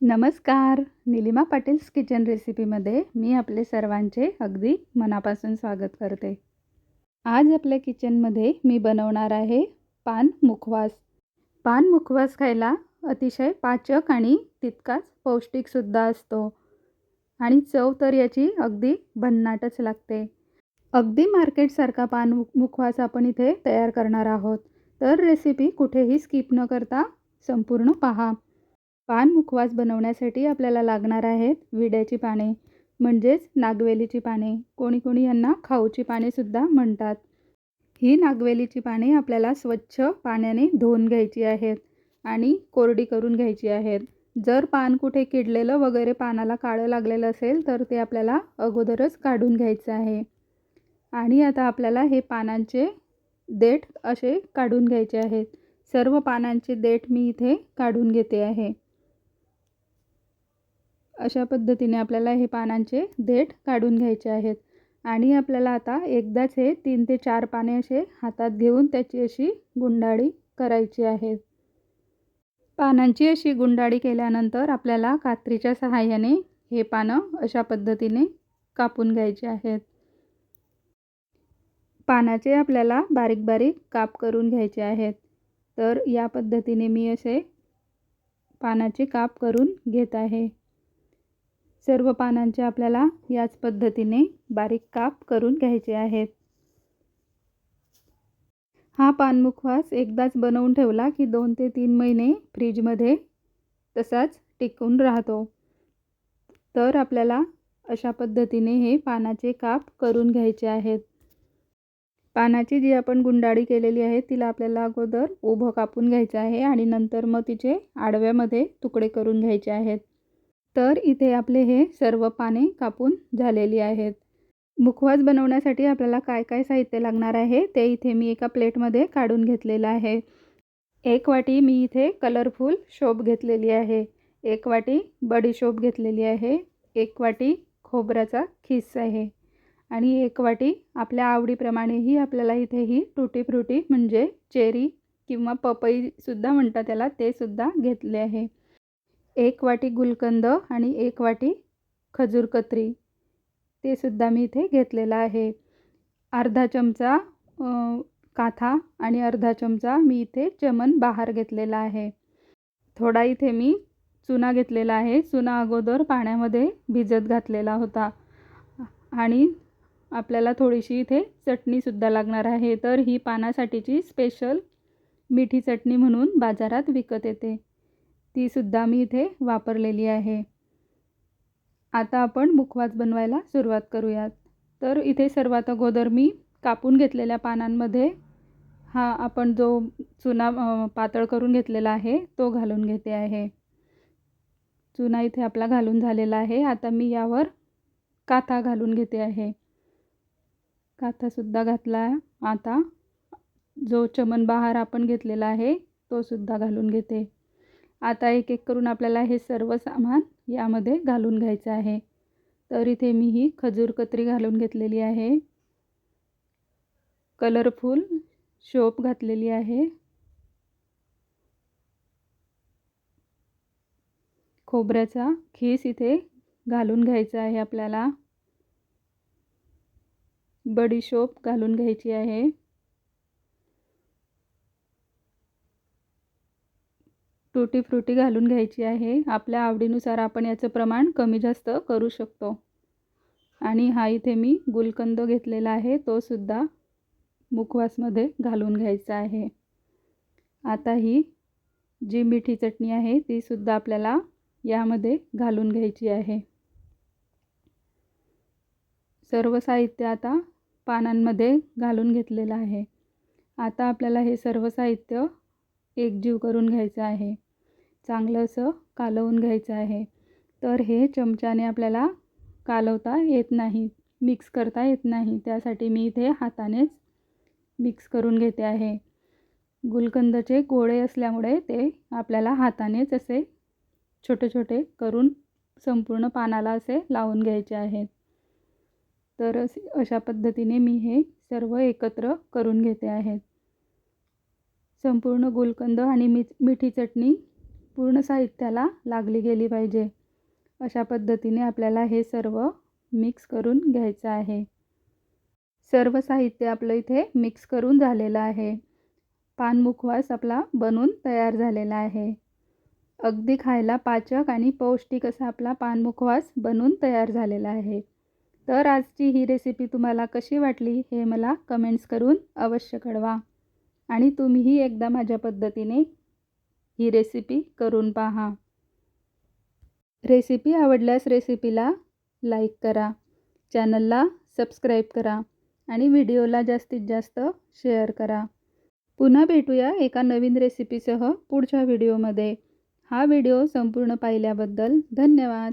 नमस्कार. निलिमा पाटील्स किचन रेसिपीमध्ये मी आपले सर्वांचे अगदी मनापासून स्वागत करते. आज आपल्या किचनमध्ये मी बनवणार आहे पान मुखवास. पान मुखवास खायला अतिशय पाचक आणि तितकाच पौष्टिकसुद्धा असतो. आणि चव तर याची अगदी भन्नाटच लागते. अगदी मार्केटसारखा पान मुख मुखवास आपण इथे तयार करणार आहोत. तर रेसिपी कुठेही स्किप न करता संपूर्ण पहा. पान मुखवास बनवण्यासाठी आपल्याला लागणार आहेत विड्याची पाने म्हणजेच नागवेलीची पाने. कोणी कोणी यांना खाऊची पानेसुद्धा म्हणतात. ही नागवेलीची पाने आपल्याला स्वच्छ पाण्याने धुवून घ्यायची आहेत आणि कोरडी करून घ्यायची आहेत. जर पान कुठे किडलेलं वगैरे पानाला काळं लागलेलं असेल तर ते आपल्याला अगोदरच काढून घ्यायचं आहे. आणि आता आपल्याला हे पानांचे देठ असे काढून घ्यायचे आहेत. सर्व पानांचे देठ मी इथे काढून घेते आहे. अशा पद्धतीने आपल्याला हे पानांचे देठ काढून घ्यायचे आहेत. आणि आपल्याला आता एकदाच हे तीन ते चार पाने असे हातात घेऊन त्याची अशी गुंडाळी करायची आहे. पानांची अशी गुंडाळी केल्यानंतर आपल्याला कात्रीच्या सहाय्याने हे पानं अशा पद्धतीने कापून घ्यायचे आहेत. पानाचे आपल्याला बारीक बारीक काप करून घ्यायचे आहेत. तर या पद्धतीने मी असे पानाचे काप करून घेत आहे. सर्व पानांचे आपल्याला याच पद्धतीने बारीक काप करून घ्यायचे आहेत हा पानमुखवास एकदाच बनवून ठेवला की दोन ते तीन महिने फ्रीजमध्ये तसाच टिकून राहतो. तर आपल्याला अशा पद्धतीने हे पानाचे काप करून घ्यायचे आहेत पानाची जी आपण गुंडाळी केलेली आहे तिला आपल्याला अगोदर उभं कापून घ्यायचं आहे आणि नंतर मग तिचे आडव्यामध्ये तुकडे करून घ्यायचे आहेत. तर इथे आपले हे सर्व पाने कापून झालेली आहेत. मुखवास बनवण्यासाठी आपल्याला काय काय साहित्य लागणार आहे ते इथे मी एका प्लेटमध्ये काढून घेतलेलं आहे. एक वाटी मी इथे कलरफुल शोप घेतलेली आहे. एक वाटी बडीशोप घेतलेली आहे. एक वाटी खोबऱ्याचा खिस आहे. आणि एक वाटी आपल्या आवडीप्रमाणेही आपल्याला इथे ही टुटी फ्रुटी म्हणजे चेरी किंवा पपईसुद्धा म्हणतात त्याला ते सुद्धा घेतले आहे. एक वाटी गुलकंद आणि एक वाटी खजूरकत्री ते सुद्धा मी इथे घेतलेलं आहे. अर्धा चमचा काथा आणि अर्धा चमचा मी इथे चमन बहार घेतलेला आहे. थोडा इथे मी चुना घेतलेला आहे. चुना अगोदर पाण्यामध्ये भिजत घातलेला होता. आणि आपल्याला थोडीशी इथे चटणीसुद्धा लागणार आहे. तर ही पानासाठीची स्पेशल मिठी चटणी म्हणून बाजारात विकत येते. तीसुद्धा मी इथे वापरलेली आहे. आता आपण मुखवास बनवायला सुरुवात करूयात. तर इथे सर्वात अगोदर मी कापून घेतलेल्या पानांमध्ये हा आपण जो चुना पातळ करून घेतलेला आहे तो घालून घेते आहे. चुना इथे आपला घालून झालेला आहे. आता मी यावर काथा घालून घेते आहे. काथासुद्धा घातला. आता जो चमन बहार आपण घेतलेला आहे तोसुद्धा घालून घेते. आता एक एक करून आपल्याला हे सर्व सामान यामध्ये घालून घ्यायचं आहे. तर इथे मी ही खजूर कत्री घालून घेतलेली आहे. कलरफुल शोप घातलेली आहे. खोबऱ्याचा खीस इथे घालून घ्यायचा आहे आपल्याला. बडीशोप घालून घ्यायची आहे. टुटी फ्रुटी घालून घ्यायची आहे. आपल्या आवडीनुसार आपण याचं प्रमाण कमी जास्त करू शकतो. आणि हा इथे मी गुलकंद घेतलेला आहे. तो सुद्धा मुखवासमध्ये घालून घ्यायचा आहे. आता ही जी मिठी चटणी आहे तीसुद्धा आपल्याला यामध्ये घालून घ्यायची आहे. सर्व साहित्य आता पानांमध्ये घालून घेतलेलं आहे. आता आपल्याला हे सर्व साहित्य एकजीव करून घ्यायचं आहे. चांगलं असं कालवून घ्यायचं आहे. तर हे चमच्याने आपल्याला कालवता येत नाही मिक्स करता येत नाही. त्यासाठी मी इथे हातानेच मिक्स करून घेते आहे. गुलकंदचे गोळे असल्यामुळे ते आपल्याला हातानेच असे छोटे छोटे करून संपूर्ण पानाला असे लावून घ्यायचे आहेत. तर अशा पद्धतीने मी हे सर्व एकत्र करून घेते आहेत संपूर्ण गुलकंद आणि मी मिठी चटणी पूर्ण साहित्याला लागली गेली पाहिजे. अशा पद्धतीने आपल्याला हे सर्व मिक्स करून घ्यायचं आहे. सर्व साहित्य आपलं इथे मिक्स करून झालेलं आहे. पानमुखवास आपला बनून तयार झालेला आहे. अगदी खायला पाचक आणि पौष्टिक असा आपला पानमुखवास बनून तयार झालेला आहे. तर आजची ही रेसिपी तुम्हाला कशी वाटली हे मला कमेंट्स करून अवश्य कळवा. आणि तुम्हीही एकदा माझ्या पद्धतीने ही रेसिपी करून पहा. रेसिपी आवडल्यास रेसिपीला लाईक करा. चॅनलला सबस्क्राईब करा आणि व्हिडिओला जास्तीत जास्त शेअर करा. पुन्हा भेटूया एका नवीन रेसिपीसह पुढच्या व्हिडिओमध्ये हा व्हिडिओ संपूर्ण पाहिल्याबद्दल धन्यवाद.